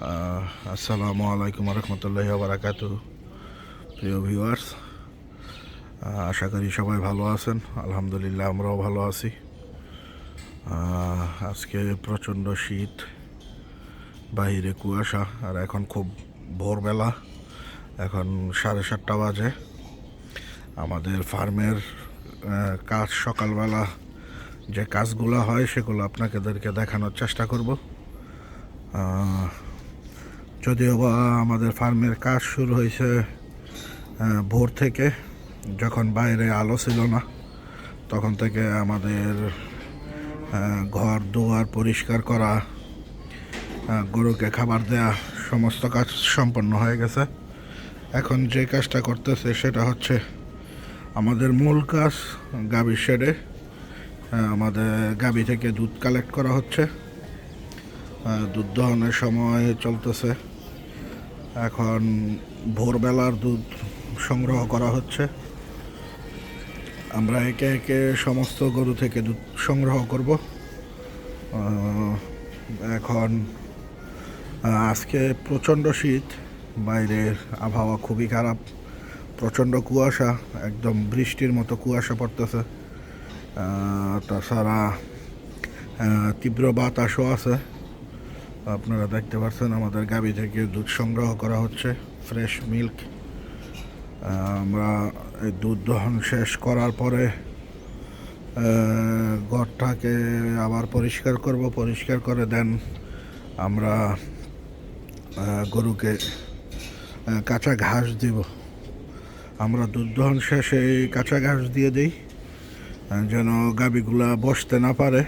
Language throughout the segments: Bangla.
আসসালামু আলাইকুম রহমতুল্লাহ বারাকাতু প্রিয় ভিউয়ার্স আশা করি সবাই ভালো আছেন। আলহামদুলিল্লাহ, আমরাও ভালো আছি। আজকে প্রচণ্ড শীত, বাইরে কুয়াশা, আর এখন খুব ভোরবেলা। এখন সাড়ে সাতটা বাজে। আমাদের ফার্মের কাজ সকালবেলা যে কাজগুলো হয়, সেগুলো আপনাদেরকে দেখানোর চেষ্টা করব। যদিও বা আমাদের ফার্মের কাজ শুরু হয়েছে ভোর থেকে, যখন বাইরে আলো ছিল না, তখন থেকে আমাদের ঘর দুয়ার পরিষ্কার করা গরুকে খাবার দেয়া, সমস্ত কাজ সম্পন্ন হয়ে গেছে। এখন যে কাজটা করতেছে সেটা হচ্ছে আমাদের মূল কাজ গাভীর শেডে আমাদের গাভী থেকে দুধ কালেক্ট করা হচ্ছে। দুধ দহনের সময় চলতেছে। এখন ভোরবেলার দুধ সংগ্রহ করা হচ্ছে। আমরা একে একে সমস্ত গরু থেকে দুধ সংগ্রহ করব। এখন আজকে প্রচণ্ড শীত, বাইরের আবহাওয়া খুবই খারাপ, প্রচণ্ড কুয়াশা, একদম বৃষ্টির মতো কুয়াশা পড়তেছে। তাছাড়া তীব্র বাতাসও আছে। আপনারা দেখতে পাচ্ছেন আমাদের গাবি থেকে দুধ সংগ্রহ করা হচ্ছে ফ্রেশ মিল্ক আমরা এই দুধ দহন শেষ করার পরে ঘরটাকে আবার পরিষ্কার করব। পরিষ্কার করে দেন আমরা গরুকে কাঁচা ঘাস দিব। আমরা দুধ দহন শেষে কাঁচা ঘাস দিয়ে দিই যেন গাবিগুলা বসতে না পারে।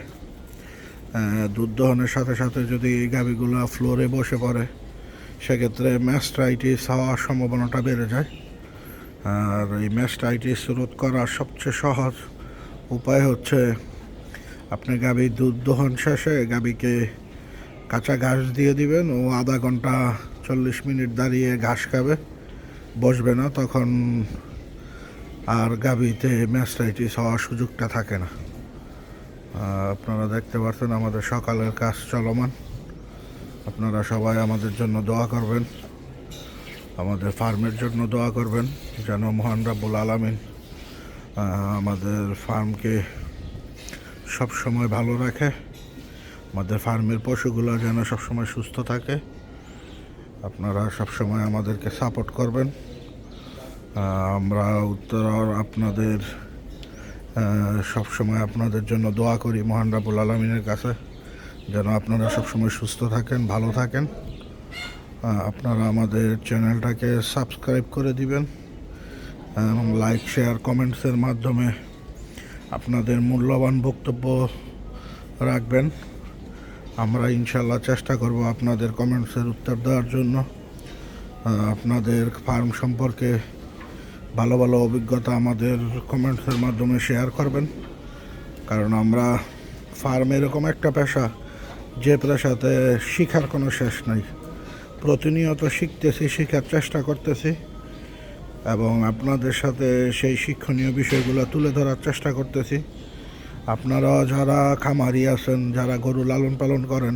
দুধ দহনের সাথে সাথে যদি এই গাবিগুলা ফ্লোরে বসে পড়ে, সেক্ষেত্রে ম্যাস্ট্রাইটিস হওয়ার সম্ভাবনাটা বেড়ে যায়। আর এই ম্যাস্ট্রাইটিস রোধ করার সবচেয়ে সহজ উপায় হচ্ছে, আপনি গাভী দুধ দহন শেষে গাভীকে কাঁচা ঘাস দিয়ে দিবেন, ও আধা ঘণ্টা চল্লিশ মিনিট দাঁড়িয়ে ঘাস খাবে, বসবে না, তখন আর গাভীতে ম্যাস্ট্রাইটিস হওয়ার সুযোগটা থাকে না। আপনারা দেখতে পাচ্ছেন আমাদের সকালের কাজ চলমান। আপনারা সবাই আমাদের জন্য দোয়া করবেন। আমাদের ফার্মের জন্য দোয়া করবেন, যেন মহান রাব্বুল আলমিন আমাদের ফার্মকে সব সময় ভালো রাখে। আমাদের ফার্মের পশুগুলো যেন সবসময় সুস্থ থাকে। আপনারা সবসময় আমাদেরকে সাপোর্ট করবেন। আমরা উত্তর আপনাদের সব সময় আপনাদের জন্য দোয়া করি মহান রাবুল আলমিনের কাছে, যেন আপনারা সবসময় সুস্থ থাকেন, ভালো থাকেন। আপনারা আমাদের চ্যানেলটাকে সাবস্ক্রাইব করে দিবেন এবং লাইক, শেয়ার, কমেন্টসের মাধ্যমে আপনাদের মূল্যবান বক্তব্য রাখবেন। আমরা ইনশাল্লাহ চেষ্টা করব আপনাদের কমেন্টসের উত্তর দেওয়ার জন্য। আপনাদের ফার্ম সম্পর্কে ভালো ভালো অভিজ্ঞতা আমাদের কমেন্টসের মাধ্যমে শেয়ার করবেন। কারণ আমরা ফার্ম এরকম একটা পেশা, যে পেশাতে শিখার কোনো শেষ নাই। প্রতিনিয়ত শিখতেছি, শেখার চেষ্টা করতেছি এবং আপনাদের সাথে সেই শিক্ষণীয় বিষয়গুলো তুলে ধরার চেষ্টা করতেছি। আপনারা যারা খামারি আছেন, যারা গরু লালন পালন করেন,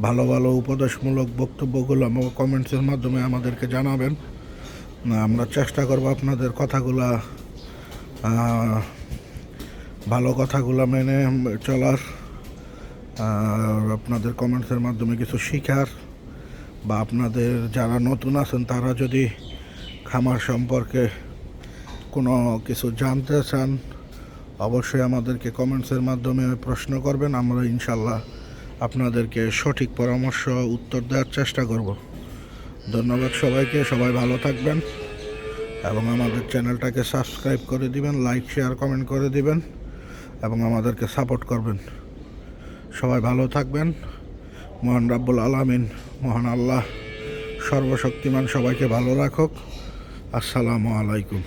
ভালো ভালো উপদেশমূলক বক্তব্যগুলো কমেন্টসের মাধ্যমে আমাদেরকে জানাবেন। আমরা চেষ্টা করব আপনাদের কথাগুলা ভালো কথাগুলো মেনে চলার আপনাদের কমেন্টসের মাধ্যমে কিছু শিখার, বা আপনাদের যারা নতুন আছেন, তারা যদি খামার সম্পর্কে কোনো কিছু জানতে চান, অবশ্যই আমাদেরকে কমেন্টসের মাধ্যমে প্রশ্ন করবেন, আমরা ইনশাল্লাহ আপনাদেরকে সঠিক পরামর্শ, উত্তর দেওয়ার চেষ্টা করব। ধন্যবাদ সবাইকে, সবাই ভালো থাকবেন এবং আমাদের চ্যানেলটাকে সাবস্ক্রাইব করে দিবেন, লাইক, শেয়ার, কমেন্ট করে দিবেন এবং আমাদেরকে সাপোর্ট করবেন। সবাই ভালো থাকবেন, মহান রাব্বুল আলামিন, মহান আল্লাহ সর্বশক্তিমান সবাইকে ভালো রাখুক। আসসালামু আলাইকুম।